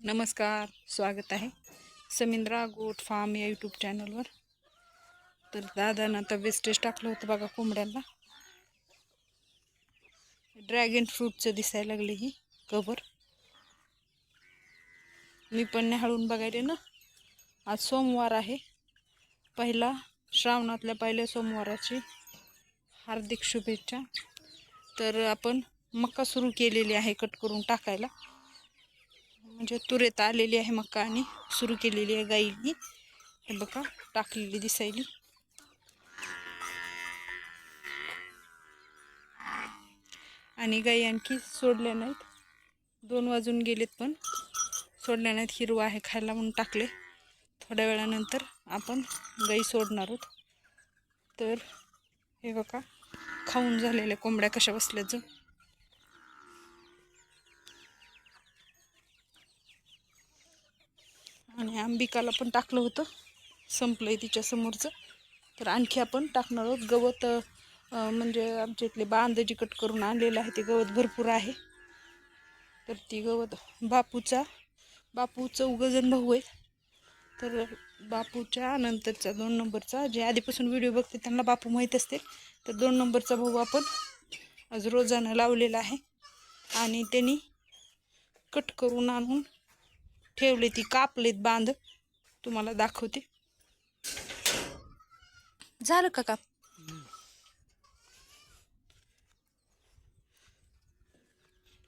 नमस्कार स्वागत आहे समिंद्रा गोट फार्म या यूट्यूब चॅनलवर तर दादानं आता वेस्टेज टाकलं होतं बघा कोंबड्यांना. ड्रॅगन फ्रूटचं दिसायला लागले ही कवर मी पण न्याहाळून बघायले ना. आज सोमवार आहे. पहिला श्रावणातल्या पहिल्या सोमवाराची हार्दिक शुभेच्छा. तर आपण मक्का सुरू केलेली आहे कट करून टाकायला. म्हणजे तुरेत आलेली आहे मक्का आणि सुरू केलेली आहे गाईनी. हे बघा टाकलेली दिसायली. आणि गाई आणखी सोडल्या नाहीत. दोन वाजून गेलेत पण. सोडल्या नाहीत हिरवा आहे खायला म्हणून टाकले. थोड्या वेळानंतर आपण गाई सोडणार आहोत. तर हे बघा खाऊन झालेल्या कोंबड्या कशा बसल्याचं आणि अंबिकाला पण टाकलं होतं. संपलं तिच्या समोरचं. तर आणखी आपण टाकणार आहोत. गवत म्हणजे आमच्या इथले बांध जी कट करून आणलेलं आहे ते गवत भरपूर आहे. तर ती गवत बापूचा बापूचं उगजन भाऊ आहे. तर बापूच्या नंतरचा दोन नंबरचा जे आधीपासून व्हिडिओ बघते त्यांना बापू माहीत असते तर दोन नंबरचा भाऊ आपण आज रोजानं लावलेला आहे. आणि त्यांनी कट करून आणून ठेवले ती कापलेत बांध. तुम्हाला दाखवते. झालं का काप?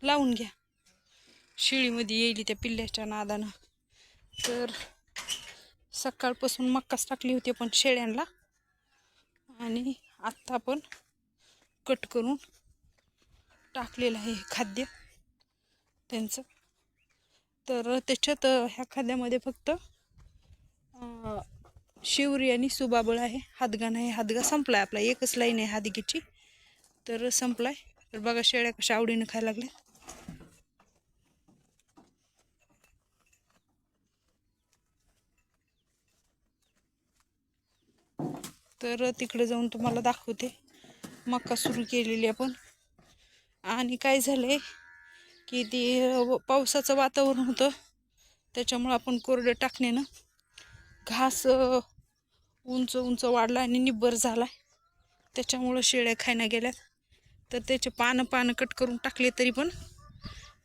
लावून घ्या. शिळीमध्ये येईल त्या पिल्ल्याच्या नादानं. तर सकाळपासून मक्काच टाकली होती पण शेळ्यांना आणि आत्ता आपण कट करून टाकलेलं आहे खाद्य. त्यांचं तर त्याच्यात ह्या खाद्यामध्ये फक्त शिवरी आणि सुबाबळ आहे. हादगा नाही हादगा आहे आपला. एकच लाईन आहे हादगीची. तर संपलाय. तर बघा शेळ्या कशा आवडीनं खायला लागल्या. तर तिकडे जाऊन तुम्हाला दाखवते. मक्का सुरू केलेली आपण. आणि काय झालंय? की ते व- पावसाचं वातावरण होतं. त्याच्यामुळं आपण कोरडं टाकण्यानं घास उंच उंच वाढला आणि निब्बर झाला त्याच्यामुळं शेळ्या खायना गेल्यात. तर त्याचे पानं पानं कट करून टाकले तरी पण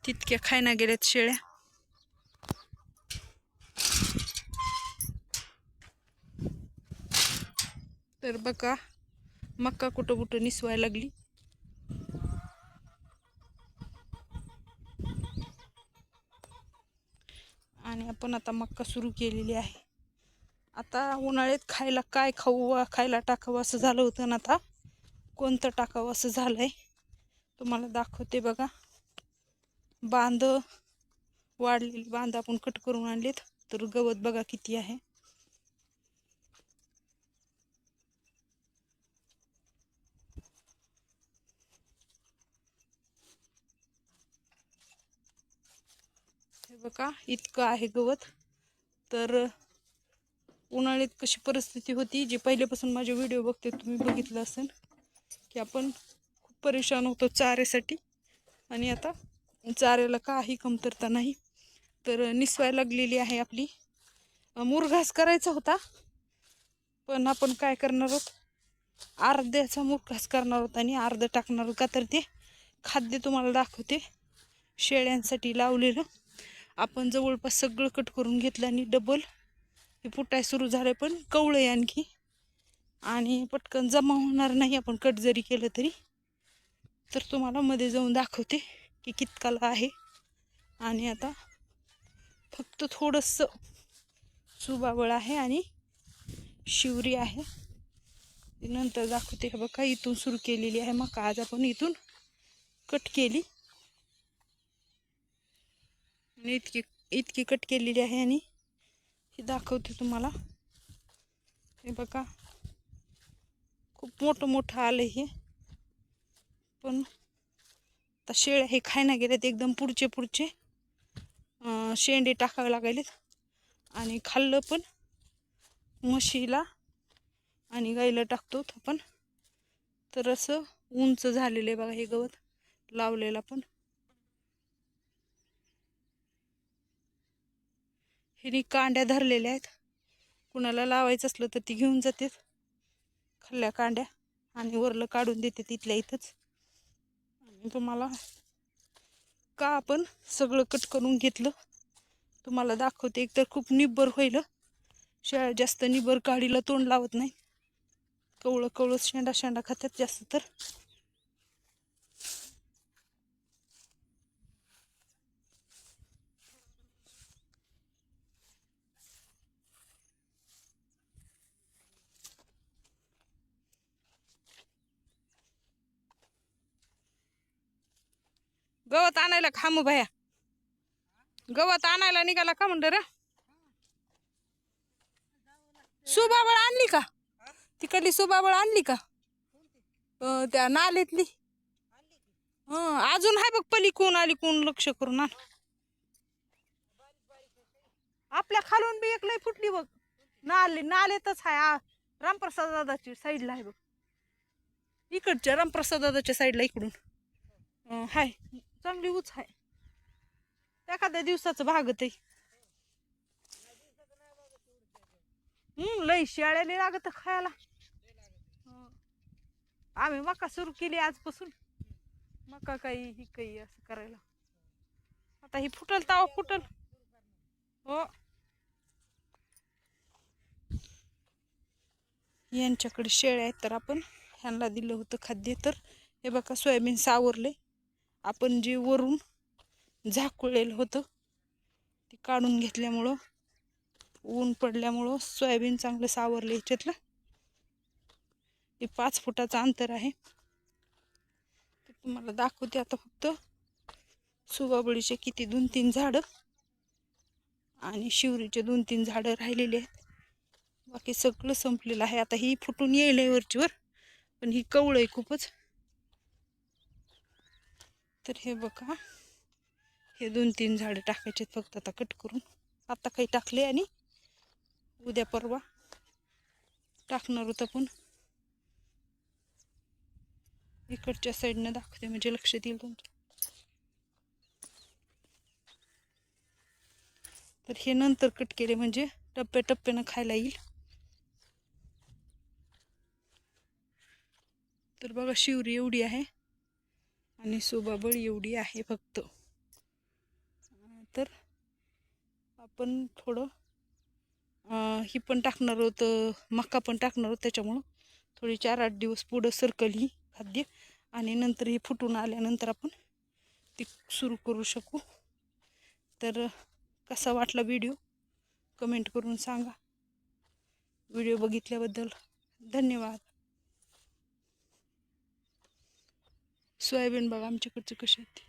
तितक्या खायना गेल्यात शेळ्या. तर बघा मक्का कुठं कुठं निसवायला लागली. आणि आपण आता मक्का सुरू केलेली आहे. आता उन्हाळ्यात खायला काय खाऊ वा खायला टाकावं असं झालं होतं ना आता? कोणतं टाकावं असं झालं आहे तुम्हाला दाखवते बघा. बांध वाढलेली बांध आपण कट करून आणलेत. तर गवत बघा किती आहे. बघा इतकं आहे गवत. तर उन्हाळ्यात कशी परिस्थिती होती जी पहिल्यापासून माझे व्हिडिओ बघते तुम्ही बघितलं असेल की आपण खूप परेशान होतो चाऱ्यासाठी. आणि आता चाऱ्याला काही कमतरता नाही. तर निसवाय लागलेली आहे आपली. मुरघास करायचा होता पण आपण काय करणार आहोत? अर्ध्याचा मुरघास करणार आहोत आणि अर्धं टाकणार आहोत. का तर ते खाद्य तुम्हाला दाखवते. शेळ्यांसाठी लावलेलं. आपण जवळपास सगळं कट करून घेतलं आणि डबल हे फुटाय सुरू झालं पण कवळं आहे आणखी. आणि पटकन जमा होणार नाही आपण कट जरी केलं तरी. तर तुम्हाला मध्ये जाऊन दाखवते की कितकाला आहे. आणि आता फक्त थोडंसं सुबाबळ आहे आणि शिवरी आहे. ती नंतर दाखवते हे बघा इथून सुरू केलेली आहे मग आज आपण इथून कट केली. आणि इतकी इतकी कट केलेली आहे आणि ही दाखवते तुम्हाला. हे बघा. खूप मोठं मोठं आलं हे. पण आता शेळ्या हे खायना गेलेत एकदम पुढचे पुढचे. शेंडे टाकावे लागलेत. आणि खाल्लं पण म्हशीला आणि गाईला टाकतो आपण. तर असं उंच झालेलं आहे बघा हे गवत. लावलेला पण. तिने कांड्या धरलेल्या आहेत. कुणाला लावायचं असलं तर ती घेऊन जातात. खाल्ल्या कांड्या आणि वरलं काढून देते तिथल्या इथंच. आणि तुम्हाला का आपण सगळं कट करून घेतलं? तुम्हाला दाखवते एकतर खूप निब्बर होईल. शेळ्या जास्त निब्बर काढीला तोंड लावत नाही. कवळं कवळं शेंडा शेंडा खात्यात जास्त तर. गवत आणायला खामू भया. गवत आणायला निघाला का म्हणलं र? सुबाबळ आणली का? तिकडली सुबाबळ आणली का? त्या नालेतली. हं, अजून हाय बघ पली कोण आली कोण लक्ष करून आण. आपल्या खालून बी एक लय फुटली बघ. नाले नालेतच हाय. रामप्रसाद दादाची साईडला आहे बघ. इकडच्या रामप्रसाद दादाच्या साईडला इकडून. हाय. चांगली उच आहे. एखाद्या दिवसाचं भागत हम्म लय शेळ्याला लागत खायला. आम्ही मका सुरू केली आजपासून. मका काही ही काही असं करायला. आता ही फुटल ताव फुटल. हो. यांच्याकडे शेळ्या आहेत तर आपण ह्यांना दिलं होतं खाद्य. तर हे बघा सोयाबीन सावरले आपण जे वरून झाकुळलेलं होतं ते काढून घेतल्यामुळं ऊन पडल्यामुळं सोयाबीन चांगलं सावरलं ह्याच्यातलं. हे पाच फुटाचं अंतर आहे. ते तुम्हाला दाखवते आता फक्त. सुबाबळीचे किती दोन तीन झाडं आणि शिवरीचे दोन तीन झाडं राहिलेली आहेत. बाकी सगळं संपलेलं आहे. आता ही फुटून येईल आहे वरचीवर पण ही कवळं आहे खूपच. तर हे बघा. हे दोन तीन झाडं टाकायचे फक्त आता कट करून. आता काही टाकले आणि उद्या परवा टाकणार होतं पण. इकडच्या साईडनं दाखवते म्हणजे लक्ष देईल तुमचं. तर हे नंतर कट केले म्हणजे टप्प्या टप्प्यानं खायला येईल. तर बघा शिवरी एवढी आहे. आणि सुबाबळ एवढी आहे फक्त. तर आपण थोडं ही पण टाकणार होतं मका पण टाकणार होतं त्याच्यामुळं. थोडी चार आठ दिवस पुढं सर्कल ही खाद्य आणि नंतर ही फुटून आल्यानंतर आपण ती सुरू करू शकू. तर कसा वाटला व्हिडिओ कमेंट करून सांगा. व्हिडिओ बघितल्याबद्दल धन्यवाद. सोयाबीन बघा आमच्याकडचे कसे आहेत ते.